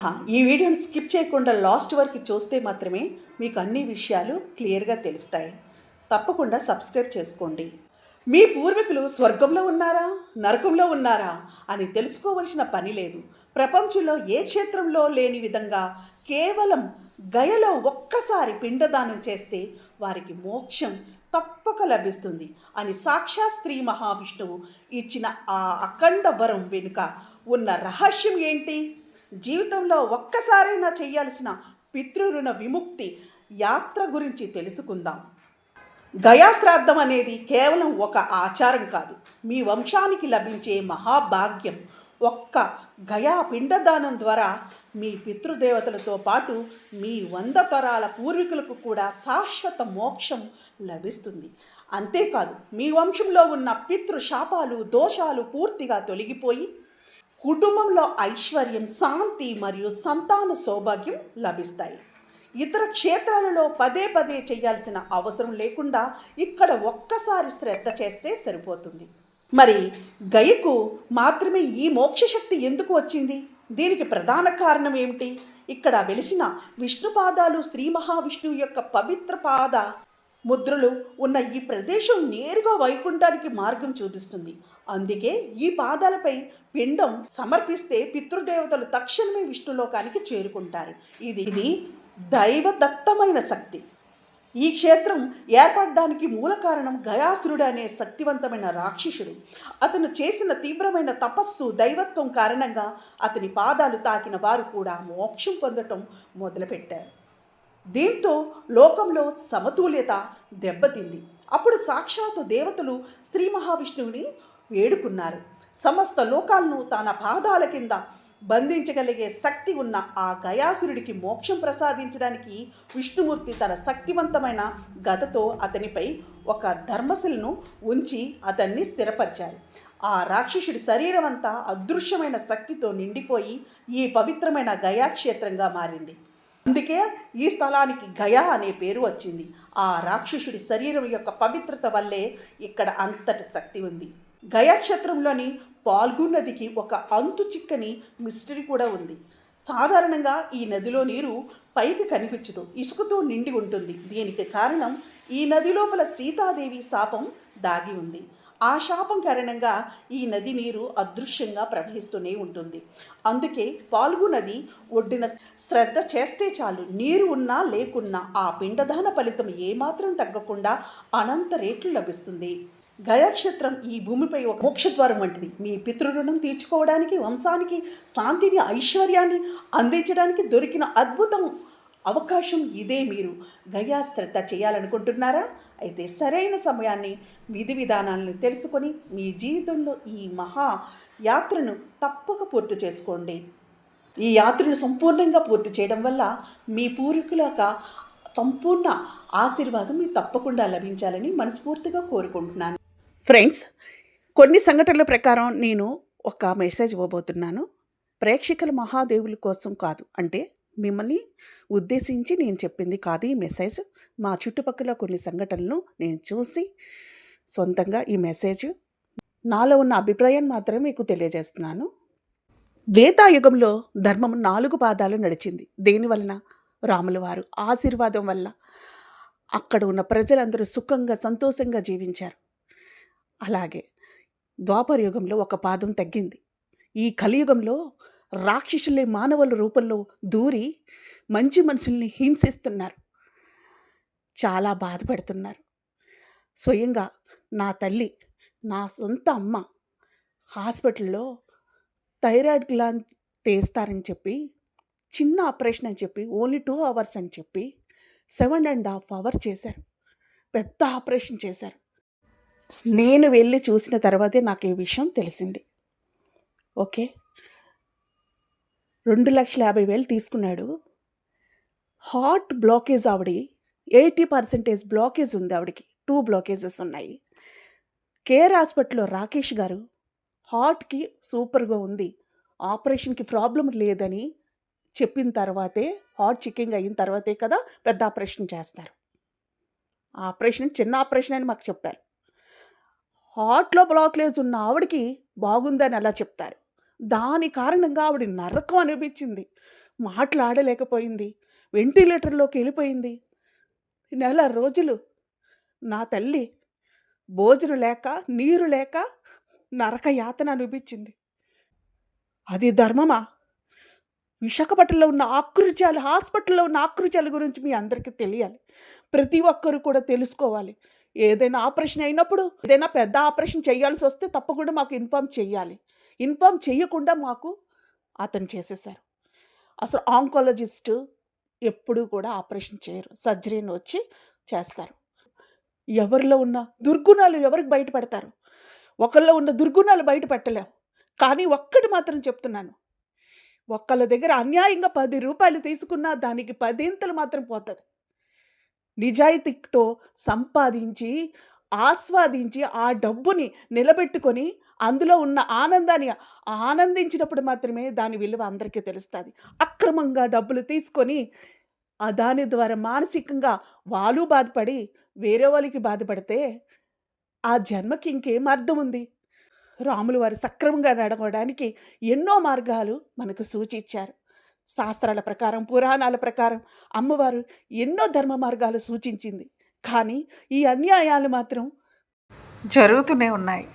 ఈ వీడియోని స్కిప్ చేయకుండా లాస్ట్ వరకు చూస్తే మాత్రమే మీకు అన్ని విషయాలు క్లియర్గా తెలుస్తాయి. తప్పకుండా సబ్స్క్రైబ్ చేసుకోండి. మీ పూర్వీకులు స్వర్గంలో ఉన్నారా? నరకంలో ఉన్నారా? అని తెలుసుకోవలసిన పని లేదు. ప్రపంచంలో ఏ క్షేత్రంలో లేని విధంగా కేవలం గయలో ఒక్కసారి పిండదానం చేస్తే వారికి మోక్షం తప్పక లభిస్తుంది అని సాక్షాత్ శ్రీ మహావిష్ణువు ఇచ్చిన ఆ అఖండ వరం వెనుక ఉన్న రహస్యం ఏంటి? జీవితంలో ఒక్కసారైనా చేయాల్సిన పితృరుణ విముక్తి యాత్ర గురించి తెలుసుకుందాం. గయాశ్రాద్ధం అనేది కేవలం ఒక ఆచారం కాదు. మీ వంశానికి లభించే మహాభాగ్యం. ఒక్క గయా పిండదానం ద్వారా మీ పితృదేవతలతో పాటు మీ వంద తరాల పూర్వీకులకు కూడా శాశ్వత మోక్షం లభిస్తుంది. అంతేకాదు మీ వంశంలో ఉన్న పితృ శాపాలు దోషాలు పూర్తిగా తొలగిపోయి కుటుంబంలో ఐశ్వర్యం శాంతి మరియు సంతాన సౌభాగ్యం లభిస్తాయి. ఇతర క్షేత్రాలలో పదే పదే చేయాల్సిన అవసరం లేకుండా ఇక్కడ ఒక్కసారి శ్రద్ధ చేస్తే సరిపోతుంది. మరి గయకు మాత్రమే ఈ మోక్షశక్తి ఎందుకు వచ్చింది? దీనికి ప్రధాన కారణం ఏమిటి? ఇక్కడ వెలిసిన విష్ణు పాదాలు శ్రీ మహావిష్ణువు యొక్క పవిత్ర పాద ముద్రలు ఉన్న ఈ ప్రదేశం నేరుగా వైకుంఠానికి మార్గం చూపిస్తుంది. అందుకే ఈ పాదాలపై పిండం సమర్పిస్తే పితృదేవతలు తక్షణమే విష్ణులోకానికి చేరుకుంటారు. ఇది ఇది దైవదత్తమైన శక్తి. ఈ క్షేత్రం ఏర్పడడానికి మూల కారణం గయాసురుడు అనే శక్తివంతమైన రాక్షసుడు. అతను చేసిన తీవ్రమైన తపస్సు దైవత్వం కారణంగా అతని పాదాలు తాకిన వారు కూడా మోక్షం పొందటం మొదలుపెట్టారు. దీంతో లోకంలో సమతుల్యత దెబ్బతింది. అప్పుడు సాక్షాత్తు దేవతలు శ్రీ మహావిష్ణువుని వేడుకున్నారు. సమస్త లోకాలను తన పాదాల కింద బంధించగలిగే శక్తి ఉన్న ఆ గయాసురుడికి మోక్షం ప్రసాదించడానికి విష్ణుమూర్తి తన శక్తివంతమైన గదతో అతనిపై ఒక ధర్మశిలను ఉంచి అతన్ని స్థిరపరిచారు. ఆ రాక్షసుడి శరీరం అంతా అదృశ్యమైన శక్తితో నిండిపోయి ఈ పవిత్రమైన గయాక్షేత్రంగా మారింది. అందుకే ఈ స్థలానికి గయా అనే పేరు వచ్చింది. ఆ రాక్షసుడి శరీరం యొక్క పవిత్రత వల్లే ఇక్కడ అంతటి శక్తి ఉంది. గయాక్షేత్రంలోని పాల్గు నదికి ఒక అంతు చిక్కని మిస్టరీ కూడా ఉంది. సాధారణంగా ఈ నదిలో నీరు పైకి కనిపించదు ఇసుకతో నిండి ఉంటుంది. దీనికి కారణం ఈ నది లోపల సీతాదేవి శాపం దాగి ఉంది. ఆ శాపం కారణంగా ఈ నది నీరు అదృశ్యంగా ప్రవహిస్తూనే ఉంటుంది. అందుకే పాల్గు నది ఒడ్డున శ్రద్ధ చేస్తే చాలు. నీరు ఉన్నా లేకున్నా ఆ పిండదాన ఫలితం ఏమాత్రం తగ్గకుండా అనంత రేట్లు లభిస్తుంది. గయాక్షేత్రం ఈ భూమిపై ఒక మోక్షద్వారం వంటిది. మీ పితృరుణం తీర్చుకోవడానికి వంశానికి శాంతిని ఐశ్వర్యాన్ని అందించడానికి దొరికిన అద్భుతం అవకాశం ఇదే మీరు గయాశ్రద్ధ చేయాలనుకుంటున్నారా? అయితే సరైన సమయాన్ని విధి విధానాలను తెలుసుకొని మీ జీవితంలో ఈ మహా యాత్రను తప్పక పూర్తి చేసుకోండి. ఈ యాత్రను సంపూర్ణంగా పూర్తి చేయడం వల్ల మీ పూర్వీకులక సంపూర్ణ ఆశీర్వాదం మీకు తప్పకుండా లభించాలని మనస్ఫూర్తిగా కోరుకుంటున్నాను. ఫ్రెండ్స్ కొన్ని సంఘటనల ప్రకారం నేను ఒక మెసేజ్ ఇవ్వబోతున్నాను. ప్రేక్షకుల మహాదేవుల కోసం కాదు అంటే మిమ్మల్ని ఉద్దేశించి నేను చెప్పింది కాదు ఈ మెసేజ్ మా చుట్టుపక్కల కొన్ని సంఘటనలు నేను చూసి సొంతంగా ఈ మెసేజ్ నాలో ఉన్న అభిప్రాయాన్ని మాత్రమే మీకు తెలియజేస్తున్నాను. వేతాయుగంలో ధర్మం నాలుగు పాదాలు నడిచింది. దేనివలన రాముల వారు. ఆశీర్వాదం వల్ల. అక్కడ ఉన్న ప్రజలందరూ సుఖంగా సంతోషంగా జీవించారు. అలాగే ద్వాపర యుగంలో ఒక పాదం తగ్గింది. ఈ కలియుగంలో రాక్షసులే మానవుల రూపంలో దూరి మంచి మనుషుల్ని హింసిస్తున్నారు. చాలా బాధపడుతున్నారు. స్వయంగా నా తల్లి నా సొంత అమ్మ హాస్పిటల్లో థైరాయిడ్ గ్లాండ్ తీస్తారని చెప్పి చిన్న ఆపరేషన్ అని చెప్పి ఓన్లీ టూ అవర్స్ అని చెప్పి సెవెన్ అండ్ హాఫ్ అవర్ చేశారు. పెద్ద ఆపరేషన్ చేశారు. నేను వెళ్ళి చూసిన తర్వాతే నాకు ఈ విషయం తెలిసింది. ఓకే? రెండు లక్షల యాభై వేలు తీసుకున్నాడు. హార్ట్ బ్లాకేజ్ ఆవిడ ఎయిటీ పర్సెంటేజ్ బ్లాకేజ్ ఉంది ఆవిడకి టూ బ్లాకేజెస్ ఉన్నాయి. కేర్ హాస్పిటల్లో రాకేష్ గారు హార్ట్కి సూపర్గా ఉంది ఆపరేషన్కి ప్రాబ్లం లేదని చెప్పిన తర్వాతే హార్ట్ చెకింగ్ అయిన తర్వాతే కదా పెద్ద ఆపరేషన్ చేస్తారు. ఆపరేషన్ చిన్న ఆపరేషన్ అని మాకు చెప్పారు. హార్ట్లో బ్లాక్లేజ్ ఉన్న ఆవిడకి బాగుందని అలా చెప్తారు. దాని కారణంగా ఆవిడ నరకం అనిపించింది. మాట్లాడలేకపోయింది. వెంటిలేటర్లోకి వెళ్ళిపోయింది. నెల రోజులు నా తల్లి భోజనం లేక నీరు లేక నరక యాతన అనిపించింది. అది ధర్మమా? విశాఖపట్నంలో ఉన్న ఆకృత్యాలు హాస్పిటల్లో ఉన్న ఆకృత్యాల గురించి మీ అందరికీ తెలియాలి. ప్రతి ఒక్కరు కూడా తెలుసుకోవాలి. ఏదైనా ఆపరేషన్ అయినప్పుడు ఏదైనా పెద్ద ఆపరేషన్ చేయాల్సి వస్తే తప్పకుండా మాకు ఇన్ఫామ్ చేయాలి. ఇన్ఫామ్ చేయకుండా మాకు అతను చేసేసారు. అసలు ఆంకాలజిస్టు ఎప్పుడూ కూడా ఆపరేషన్ చేయరు. సర్జరీని వచ్చి చేస్తారు. ఎవరిలో ఉన్న దుర్గుణాలు ఎవరికి బయటపడతారు? ఒకరిలో ఉన్న దుర్గుణాలు బయట కానీ ఒక్కటి మాత్రం చెప్తున్నాను. ఒక్కళ్ళ దగ్గర అన్యాయంగా పది రూపాయలు తీసుకున్నా దానికి పదింతలు మాత్రం పోతుంది. నిజాయితీతో సంపాదించి ఆస్వాదించి ఆ డబ్బుని నిలబెట్టుకొని అందులో ఉన్న ఆనందాన్ని ఆనందించినప్పుడు మాత్రమే దాని విలువ అందరికీ తెలుస్తుంది. అక్రమంగా డబ్బులు తీసుకొని దాని ద్వారా మానసికంగా వాళ్ళు బాధపడి వేరే వాళ్ళకి బాధపడితే ఆ జన్మకి ఇంకేం అర్థం ఉంది? రాములు వారు సక్రమంగా నడవడానికి ఎన్నో మార్గాలు మనకు సూచించారు. శాస్త్రాల ప్రకారం పురాణాల ప్రకారం అమ్మవారు ఎన్నో ధర్మ మార్గాలు సూచించింది. కానీ ఈ అన్యాయాలు మాత్రం జరుగుతూనే ఉన్నాయి.